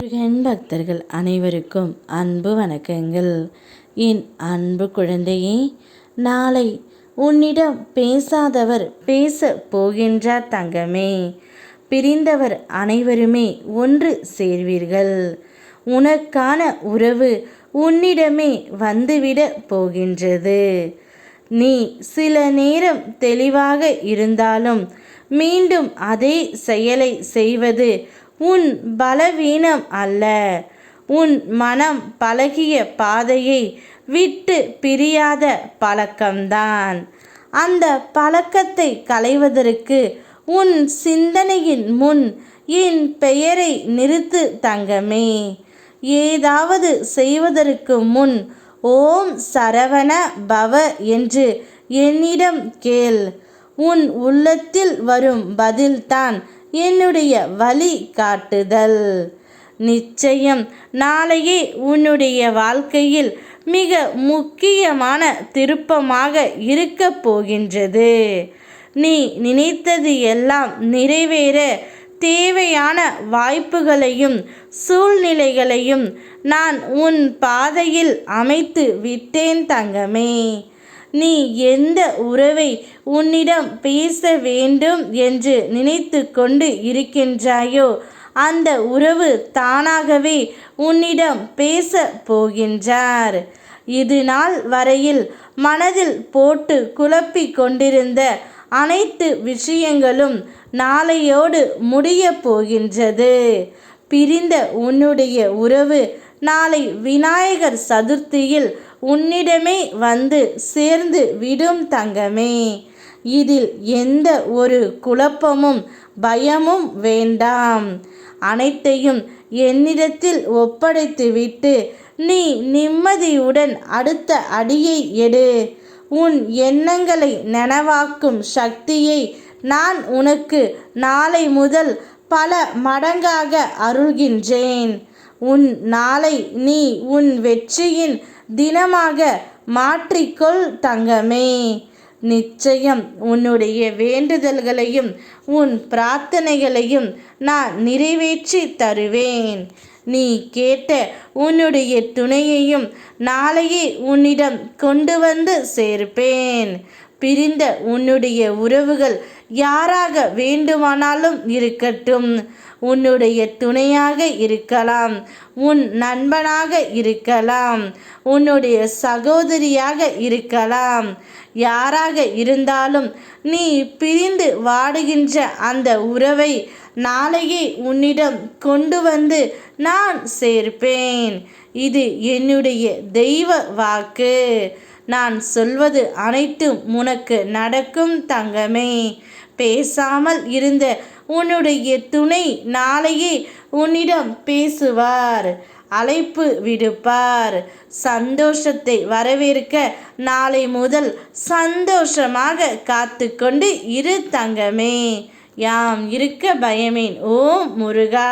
முருகன் பக்தர்கள் அனைவருக்கும் அன்பு வணக்கங்கள். என் அன்பு குழந்தையே நாளை உன்னிடம் பேசாதவர் பேச போகின்றார் தங்கமே. பிரிந்தவர் அனைவருமே ஒன்று சேர்வீர்கள். உனக்கான உறவு உன்னிடமே வந்துவிட போகின்றது. நீ சில நேரம் தெளிவாக இருந்தாலும் மீண்டும் அதே செயலை செய்வது உன் பலவீனம் அல்ல. உன் மனம் பழகிய பாதையை விட்டு பிரியாத பழக்கம்தான். அந்த பழக்கத்தை களைவதற்கு உன் சிந்தனையின் முன் என் பெயரை நிறுத்து தங்கமே. ஏதாவது செய்வதற்கு முன் ஓம் சரவண பவ என்று என்னிடம் கேள். உன் உள்ளத்தில் வரும் பதில்தான் என்னுடைய வழி காட்டுதல். நிச்சயம் நாளையே உன்னுடைய வாழ்க்கையில் மிக முக்கியமான திருப்பமாக இருக்கப் போகின்றது. நீ நினைத்தது எல்லாம் நிறைவேற தேவையான வாய்ப்புகளையும் சூழ்நிலைகளையும் நான் உன் பாதையில் அமைத்து விட்டேன் தங்கமே. நீ எந்த உறவை உன்னிடம் பேச வேண்டும் என்று நினைத்து கொண்டு இருக்கின்றாயோ அந்த உறவு தானாகவே உன்னிடம் பேச போகின்றார். இது நாள் வரையில் மனதில் போட்டு குழப்பி கொண்டிருந்த அனைத்து விஷயங்களும் நாளையோடு முடிய போகின்றது. பிரிந்த உன்னுடைய உறவு நாளை விநாயகர் சதுர்த்தியில் உன்னிடமே வந்து சேர்ந்து விடும் தங்கமே. இதில் எந்த ஒரு குழப்பமும் பயமும் வேண்டாம். அனைத்தையும் என்னிடத்தில் ஒப்படைத்துவிட்டு நீ நிம்மதியுடன் அடுத்த அடியை எடு. உன் எண்ணங்களை நனவாக்கும் சக்தியை நான் உனக்கு நாளை முதல் பல மடங்காக அருள்கின்றேன். உன் நாளை நீ உன் வெற்றியின் தினமாக மாற்றிக்கொள் தங்கமே. நிச்சயம் உன்னுடைய வேண்டுதல்களையும் உன் பிரார்த்தனைகளையும் நான் நிறைவேற்றி தருவேன். நீ கேட்ட உன்னுடைய துணையையும் நாளையே உன்னிடம் கொண்டு வந்து சேர்ப்பேன். பிரிந்த உன்னுடைய உறவுகள் யாராக வேண்டுமானாலும் இருக்கட்டும். உன்னுடைய துணையாக இருக்கலாம். உன் நண்பனாக இருக்கலாம். உன்னுடைய சகோதரியாக இருக்கலாம். யாராக இருந்தாலும் நீ பிரிந்து வாடுகின்ற அந்த உறவை நாளையே உன்னிடம் கொண்டு வந்து நான் சேர்ப்பேன். இது என்னுடைய தெய்வ வாக்கு. நான் சொல்வது அனைத்தும் உனக்கு நடக்கும் தங்கமே. பேசாமல் இருந்த உன்னுடைய துணை நாளையே உன்னிடம் பேசுவார். அழைப்பு விடுப்பார். சந்தோஷத்தை வரவேற்க நாளை முதல் சந்தோஷமாக காத்து கொண்டு இரு தங்கமே. யாம் இருக்க பயமேன். ஓம் முருகா.